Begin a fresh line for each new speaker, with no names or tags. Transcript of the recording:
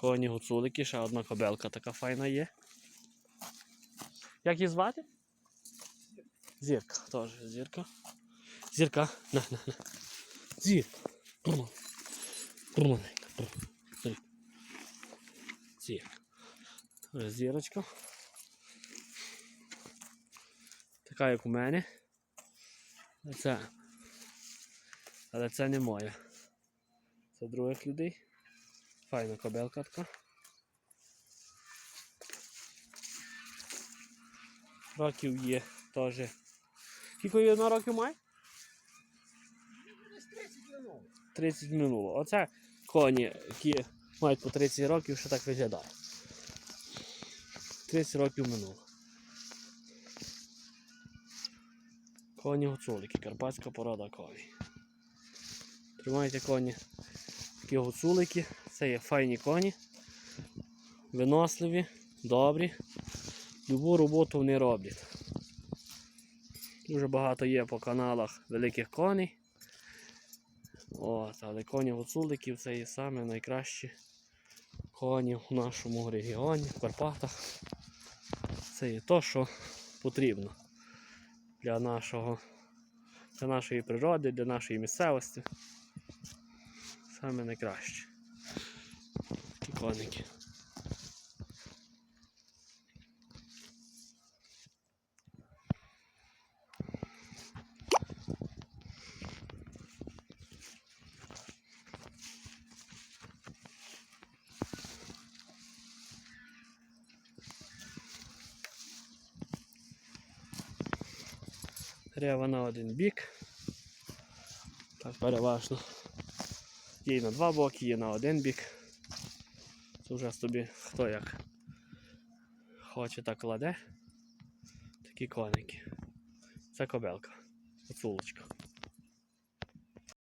Коні гуцулики, ще одна кобелка така файна є. Як її звати? Зірка, теж зірка. Зірка. На, на, на. Зірка. Бррр. Зірка. Зірка. Зірочка. Така, як у мене. Це. Але це не моя. Це других людей. Файна кобелка. Років є теж. Скільки є на років має? 30 минуло. Оце коні, які мають по 30 років, що так виглядає. 30 років минуло. Коні гуцулики, карпатська порода коней. Тримайте коні такі гуцулики. Це є файні коні, виносливі, добрі. Любу роботу вони роблять. Дуже багато є по каналах великих коней. От, але коні гуцуликів це є саме найкращі коні в нашому регіоні, в Карпатах. Це є то, що потрібно для нашого, для нашої природи, для нашої місцевості. Саме найкраще. Такі коники. На один бік. Так, переважно. Є на два боки, є на один бік. Це вже собі хто як хоче так кладе. Такі коники. Це кобелка. Оцулочка.